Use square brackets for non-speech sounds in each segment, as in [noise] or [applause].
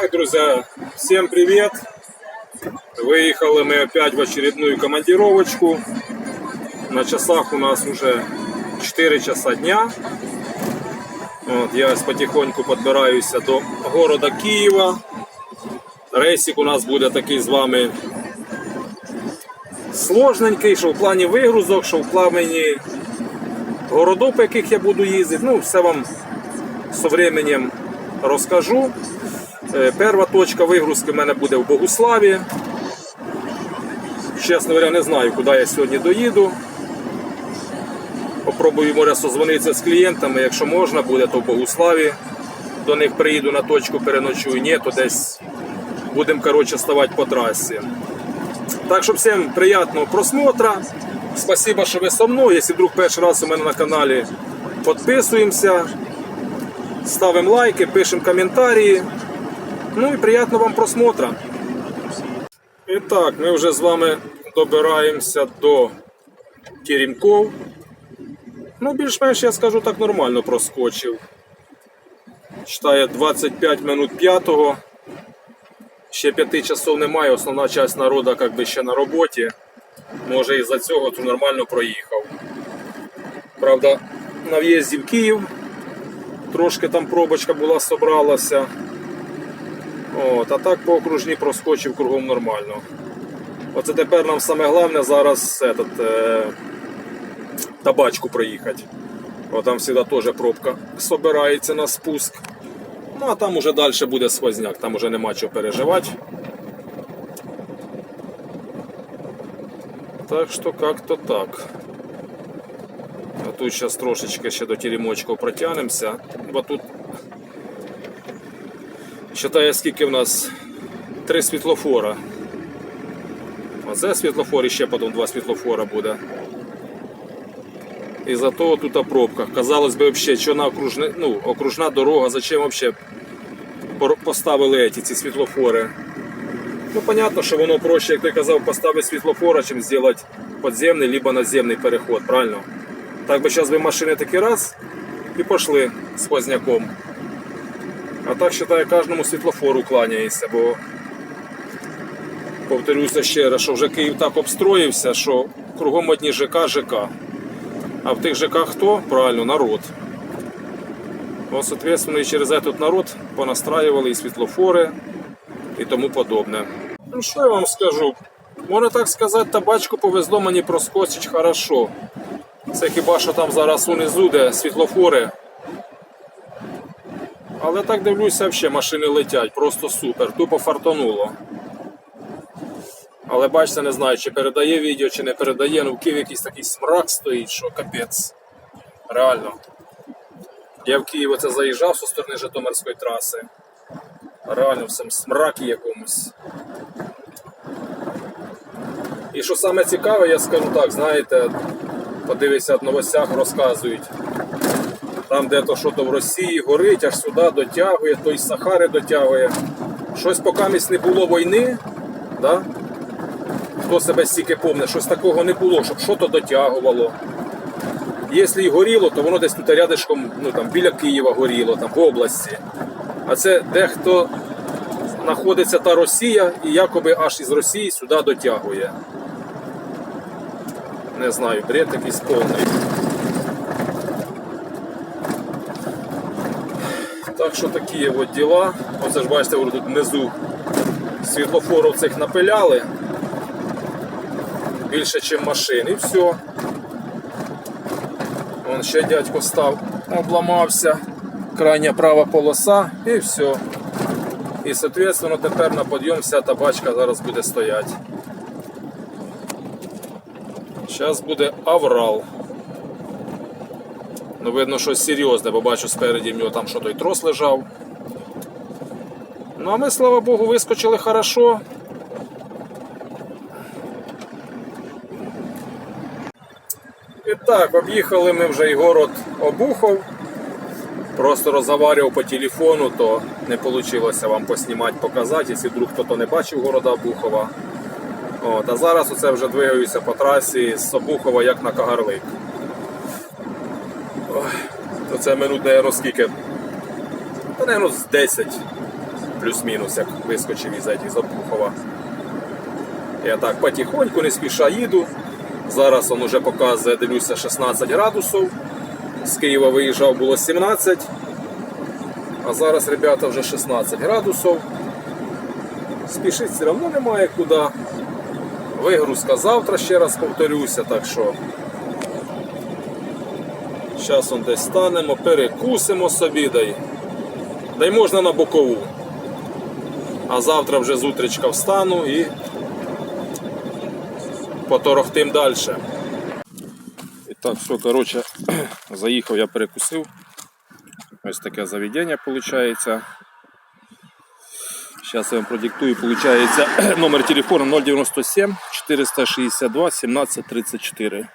Так, друзья, всем привет! Выехали мы опять в очередную командировочку. На часах у нас уже 4 часа дня. От, я потихоньку підбираюся до города Києва. Рейсик у нас буде такий з вами сложненький, що в плані вигрузок, що в плані городов, по яких я буду їздити. Ну, все вам з временем розкажу. Е, Перша точка вигрузки в мене буде в Богуславі. Чесно говоря, не знаю, куди я сьогодні доїду. Попробую може созвонитися з клієнтами, якщо можна буде, то в Богуславі. До них приїду на точку, переночую, ні, то десь будемо коротше, ставати по трасі. Так що всім приятного просмотра. Спасибо, що ви со мною. Якщо вдруг перший раз у мене на каналі, підписуємося, ставимо лайки, пишемо коментарі. Ну і приятного вам просмотра. І так, ми вже з вами добираємося до Теремков. Ну, більш-менш, я скажу так, нормально проскочив. Читає 25 минут п'ятого. Ще п'яти часов немає, основна часть народу як би, ще на роботі. Може із-за цього то нормально проїхав. Правда, на в'їзді в Київ трошки там пробочка була, собралася. От, а так по окружні проскочив кругом нормально. Оце тепер нам саме головне зараз этот, е, табачку проїхати. О, там завжди теж пробка собирається на спуск. Ну а там уже далі буде сквозняк, там уже нема чого переживати. Так що як-то так. А тут зараз трошечки ще до теремочків протягнемося, бо тут Считає, скільки в нас три світлофора. Оце світлофор і ще потім два світлофора буде. І зато тут пробка. Казалось би, взагалі, що на окружна, ну, окружна дорога, зачем взагалі поставили ці, ці світлофори? Ну, понятно, що воно проще, як ти казав, поставити світлофора, чим зробити підземний либо наземний переход, правильно? Так би зараз би машини такі раз і пішли з позняком. А так вважаю, кожному світлофору кланяється, бо повторюся ще раз, що вже Київ так обстроївся, що кругом одні ЖК, ЖК. А в тих ЖК хто? Правильно, народ. Ось, соответственно, через этот народ понастраювали і світлофори і тому подобне. Ну що я вам скажу? Можна так сказати, табачку повезло мені проскочить хорошо. Це хіба що там зараз унизу, де світлофори. Але так дивлюся, взагалі машини летять, просто супер, тупо фартануло. Але бачите, не знаю, чи передає відео, чи не передає, ну в Києві якийсь такий смрак стоїть, що капець. Реально. Я в Київ оце заїжджав зі сторони Житомирської траси. Реально в цьому смракі якомусь. І що саме цікаве, я скажу так, знаєте, подивися в новостях розказують. Там, де то що то в Росії горить, аж сюди дотягує, то із Сахари дотягує. Щось поки не було війни, да? хто себе стільки помне, щось такого не було, щоб що то дотягувало. Якщо і горіло, то воно десь тут рядишком, ну там біля Києва горіло, там в області. А це дехто знаходиться та Росія і якоби аж із Росії сюди дотягує. Не знаю, бред якийсь повний. Так що такі от діла. Оце ж бачите, тут внизу світлофорів цих напиляли. Більше, ніж машин. І все. Вон ще дядько став, обламався. Крайня права полоса і все. І соответственно тепер на підйом вся табачка зараз буде стояти. Зараз буде аврал. Ну, видно, щось серйозне, бо бачу спереді в нього там що той трос лежав. Ну а ми, слава Богу, вискочили хорошо. І так, об'їхали ми вже і город Обухов. Просто розговарював по телефону, то не вийшло вам поснімати, показати, якщо вдруг хто не бачив города Обухова. От, а зараз оце вже двигаюся по трасі з Обухова як на Кагарлик. Це минут, наверное, скільки? Та, наверное, з 10. плюс-мінус, як вискочив із із Обухова. Я так потихоньку, не спіша їду. Зараз він вже показує, дивлюся, 16 градусів. З Києва виїжджав було 17. А зараз, ребята, вже 16 градусів. Спішити все одно немає куди. Вигрузка завтра, ще раз повторюся, так що. Зараз десь станемо, перекусимо собі, дай. Дай можна на бокову. А завтра вже з встану і поторохтим далі. І так, все, коротше, [clears throat] заїхав, я перекусив. Ось таке заведення виходить. Зараз я вам продиктую, виходить [clears throat] номер телефону 097 462 17 34.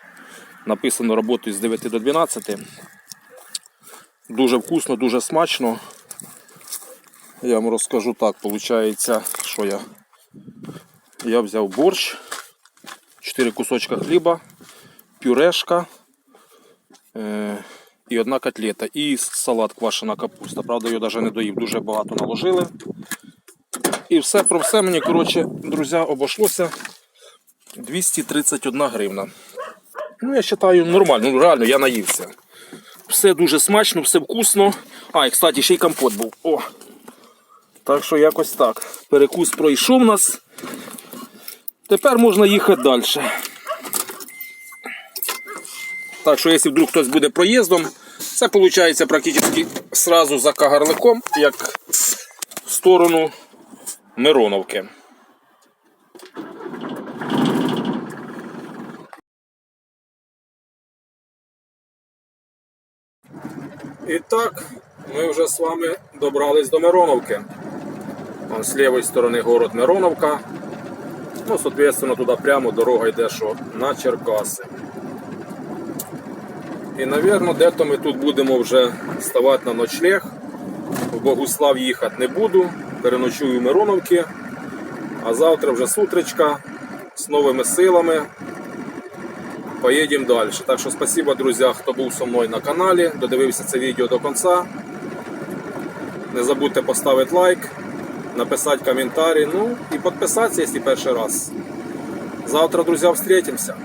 Написано роботу з 9 до 12. Дуже вкусно, дуже смачно. Я вам розкажу так, виходить, що я. Я взяв борщ, 4 кусочка хліба, пюрешка е, і одна котлета. І салат квашена капуста. Правда, його навіть не доїв, дуже багато наложили. І все про все мені, коротше, друзі, обійшлося 231 гривна. Ну, я вважаю, нормально, ну реально, я наївся. Все дуже смачно, все вкусно. А, і кстати, ще й компот був. О! Так що якось так. Перекус пройшов нас. Тепер можна їхати далі. Так що, якщо вдруг хтось буде проїздом, це виходить практично сразу за Кагарликом, як в сторону Мироновки. І так, ми вже з вами добрались до Мироновки. Вон з лівої сторони город Мироновка. Ну, соответственно, туди прямо дорога йде, що на Черкаси. І, напевно, де-то ми тут будемо вже ставати на ночлег. В Богуслав їхати не буду. Переночую в Мироновки. А завтра вже сутречка з новими силами. Поїдемо далі. Так що спасибо, друзі, хто був зі мною на каналі, додивився це відео до кінця. Не забудьте поставити лайк, написати коментарі, ну і підписатися, якщо перший раз. Завтра, друзі, встретимся.